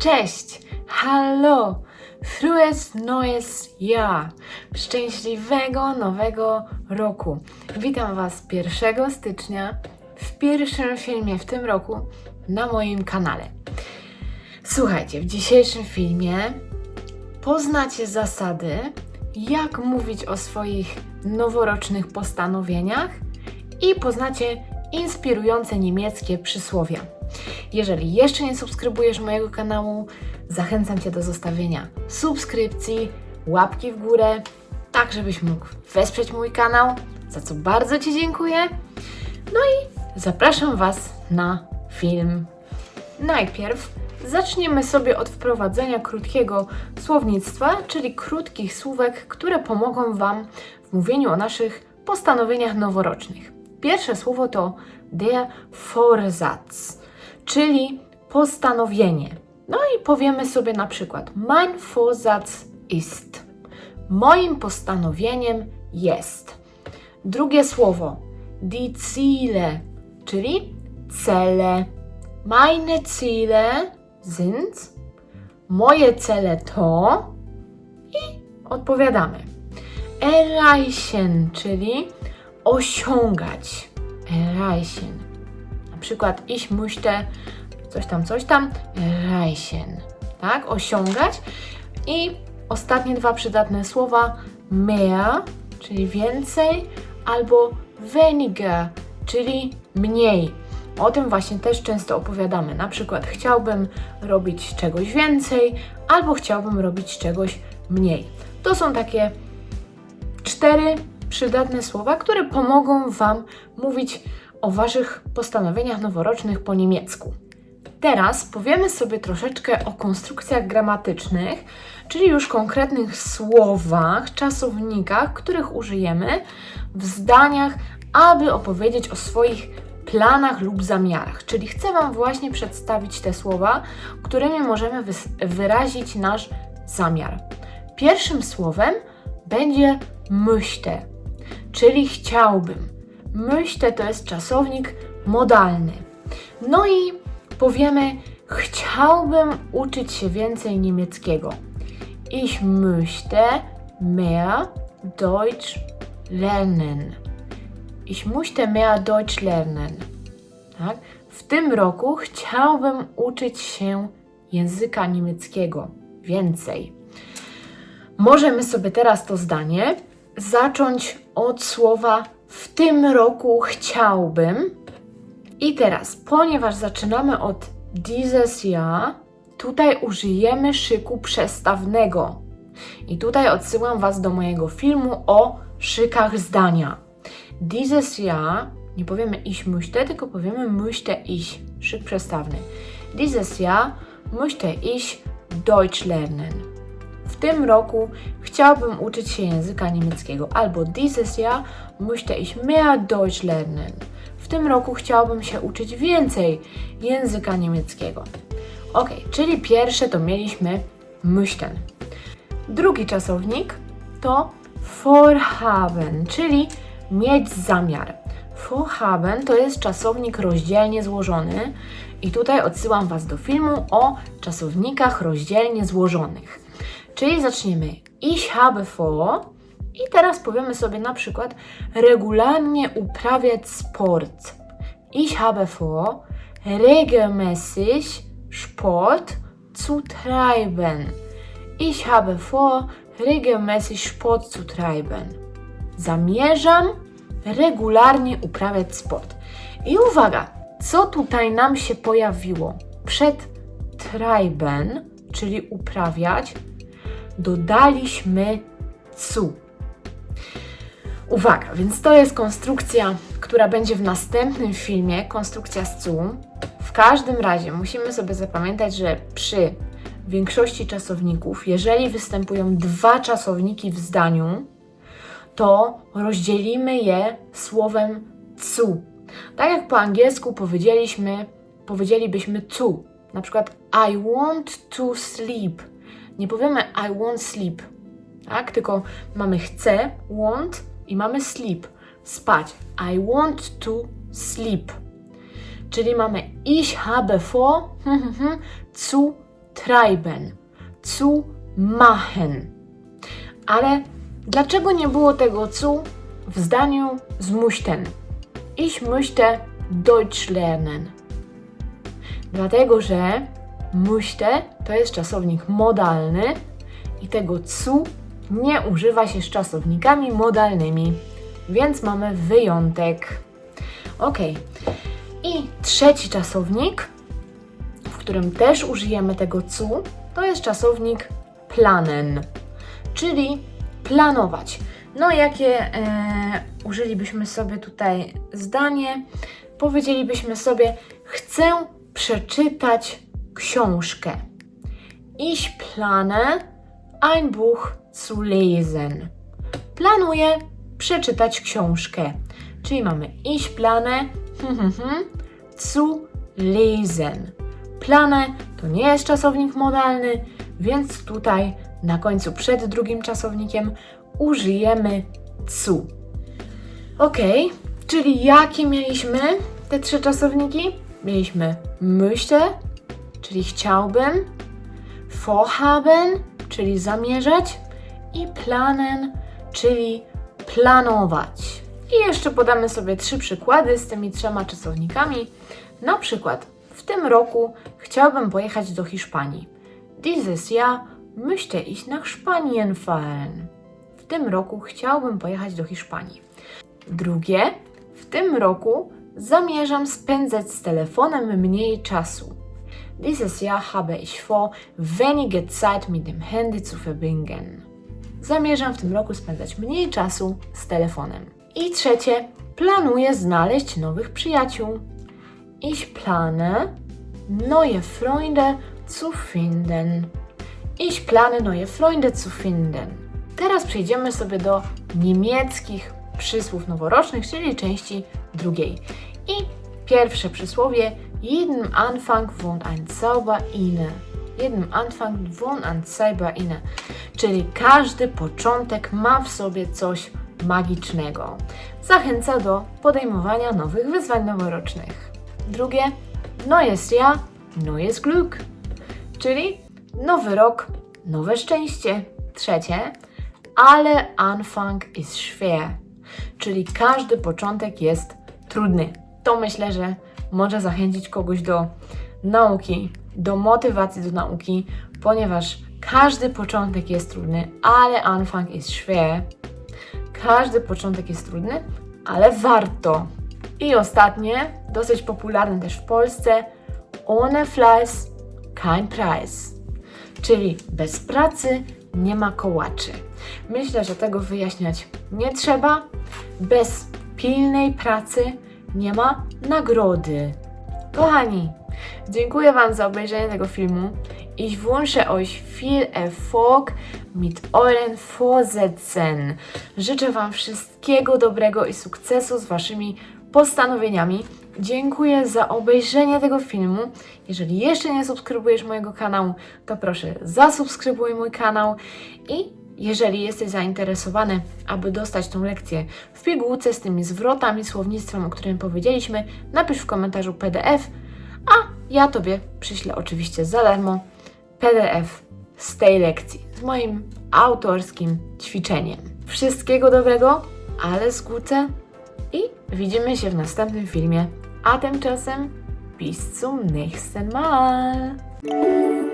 Cześć! Hallo! Frohes neues Jahr! Szczęśliwego nowego roku! Witam Was 1 stycznia w pierwszym filmie w tym roku na moim kanale. Słuchajcie, w dzisiejszym filmie poznacie zasady, jak mówić o swoich noworocznych postanowieniach i poznacie inspirujące niemieckie przysłowia. Jeżeli jeszcze nie subskrybujesz mojego kanału, zachęcam Cię do zostawienia subskrypcji, łapki w górę, tak żebyś mógł wesprzeć mój kanał, za co bardzo Ci dziękuję. No i zapraszam Was na film. Najpierw zaczniemy sobie od wprowadzenia krótkiego słownictwa, czyli krótkich słówek, które pomogą Wam w mówieniu o naszych postanowieniach noworocznych. Pierwsze słowo to der Vorsatz, czyli postanowienie. No i powiemy sobie na przykład: Mein Vorsatz ist. Moim postanowieniem jest. Drugie słowo die Ziele, czyli cele. Meine Ziele sind. Moje cele to. I odpowiadamy. Erreichen, czyli osiągać. Erreichen. Przykład ich möchte coś tam, coś tam. Erreichen. Tak? Osiągać. I ostatnie dwa przydatne słowa. Mehr, czyli więcej, albo weniger, czyli mniej. O tym właśnie też często opowiadamy. Na przykład chciałbym robić czegoś więcej, albo chciałbym robić czegoś mniej. To są takie cztery przydatne słowa, które pomogą Wam mówić o Waszych postanowieniach noworocznych po niemiecku. Teraz powiemy sobie troszeczkę o konstrukcjach gramatycznych, czyli już konkretnych słowach, czasownikach, których użyjemy w zdaniach, aby opowiedzieć o swoich planach lub zamiarach. Czyli chcę Wam właśnie przedstawić te słowa, którymi możemy wyrazić nasz zamiar. Pierwszym słowem będzie möchte, czyli chciałbym. Möchte to jest czasownik modalny. No i powiemy, chciałbym uczyć się więcej niemieckiego. Ich möchte mehr Deutsch lernen. Ich möchte mehr Deutsch lernen. Tak? W tym roku chciałbym uczyć się języka niemieckiego więcej. Możemy sobie teraz to zdanie zacząć od słowa w tym roku chciałbym. I teraz, ponieważ zaczynamy od dieses Jahr, tutaj użyjemy szyku przestawnego. I tutaj odsyłam Was do mojego filmu o szykach zdania. Dieses Jahr, nie powiemy ich möchte, tylko powiemy möchte ich, szyk przestawny. Dieses Jahr möchte ich Deutsch lernen. Tym roku chciałbym uczyć się języka niemieckiego. Albo dieses Jahr möchte ich mehr Deutsch lernen. W tym roku chciałbym się uczyć więcej języka niemieckiego. Ok, czyli pierwsze to mieliśmy möchten. Drugi czasownik to vorhaben, czyli mieć zamiar. Vorhaben to jest czasownik rozdzielnie złożony i tutaj odsyłam Was do filmu o czasownikach rozdzielnie złożonych. Czyli zaczniemy ich habe vor i teraz powiemy sobie na przykład regularnie uprawiać sport. Ich habe vor regelmäßig Sport zu treiben. Ich habe vor regelmäßig Sport zu treiben. Zamierzam regularnie uprawiać sport. I uwaga, co tutaj nam się pojawiło? Przed treiben, czyli uprawiać, dodaliśmy cu. Uwaga, więc to jest konstrukcja, która będzie w następnym filmie, konstrukcja z cu. W każdym razie musimy sobie zapamiętać, że przy większości czasowników, jeżeli występują dwa czasowniki w zdaniu, to rozdzielimy je słowem cu. Tak jak po angielsku powiedzieliśmy, powiedzielibyśmy cu. Na przykład I want to sleep nie powiemy I want sleep, tak? Tylko mamy chcę, want i mamy sleep, spać. I want to sleep. Czyli mamy ich habe vor zu treiben, zu machen. Ale dlaczego nie było tego zu w zdaniu z möchten? Ich möchte Deutsch lernen. Dlatego, że möchte to jest czasownik modalny i tego zu nie używa się z czasownikami modalnymi, więc mamy wyjątek. Ok. I trzeci czasownik, w którym też użyjemy tego cu, to jest czasownik planen, czyli planować. No, jakie e, użylibyśmy sobie tutaj zdanie? Powiedzielibyśmy sobie: Chcę przeczytać książkę. Ich plane ein Buch zu lesen. Planuję przeczytać książkę. Czyli mamy ich plane zu lesen. Plane to nie jest czasownik modalny, więc tutaj na końcu przed drugim czasownikiem użyjemy zu. Ok, czyli jakie mieliśmy te trzy czasowniki? Mieliśmy möchte, czyli chciałbym, vorhaben, czyli zamierzać i planen, czyli planować. I jeszcze podamy sobie trzy przykłady z tymi trzema czasownikami. Na przykład w tym roku chciałbym pojechać do Hiszpanii. Dieses Jahr möchte ich nach Spanien fahren. W tym roku chciałbym pojechać do Hiszpanii. Drugie, w tym roku zamierzam spędzać z telefonem mniej czasu. Dieses Jahr habe ich vor, weniger Zeit mit dem Handy zu verbringen. Zamierzam w tym roku spędzać mniej czasu z telefonem. I trzecie, planuję znaleźć nowych przyjaciół. Ich plane, neue Freunde zu finden. Ich plane, neue Freunde zu finden. Teraz przejdziemy sobie do niemieckich przysłów noworocznych, czyli części drugiej. I pierwsze przysłowie jednym Anfang wohnt ein Zauber inne. Jednym Anfang wohnt ein Zauber inne. Czyli każdy początek ma w sobie coś magicznego. Zachęca do podejmowania nowych wyzwań noworocznych. Drugie, neues Jahr, neues Glück. Czyli nowy rok, nowe szczęście. Trzecie, ale Anfang ist schwer. Czyli każdy początek jest trudny. To myślę, że może zachęcić kogoś do nauki, do motywacji do nauki, ponieważ każdy początek jest trudny, ale Anfang ist schwer. Każdy początek jest trudny, ale warto. I ostatnie, dosyć popularne też w Polsce, ohne Fleiß kein Preis. Czyli bez pracy nie ma kołaczy. Myślę, że tego wyjaśniać nie trzeba. Bez pilnej pracy nie ma nagrody. Kochani, dziękuję Wam za obejrzenie tego filmu. Ich wünsche euch viel Erfolg mit euren Vorsätzen. Życzę Wam wszystkiego dobrego i sukcesu z Waszymi postanowieniami. Dziękuję za obejrzenie tego filmu. Jeżeli jeszcze nie subskrybujesz mojego kanału, to proszę zasubskrybuj mój kanał i jeżeli jesteś zainteresowany, aby dostać tą lekcję w pigułce z tymi zwrotami, słownictwem, o którym powiedzieliśmy, napisz w komentarzu PDF, a ja Tobie przyślę oczywiście za darmo PDF z tej lekcji, z moim autorskim ćwiczeniem. Wszystkiego dobrego, ale skrócę i widzimy się w następnym filmie. A tymczasem bis zum nächsten Mal.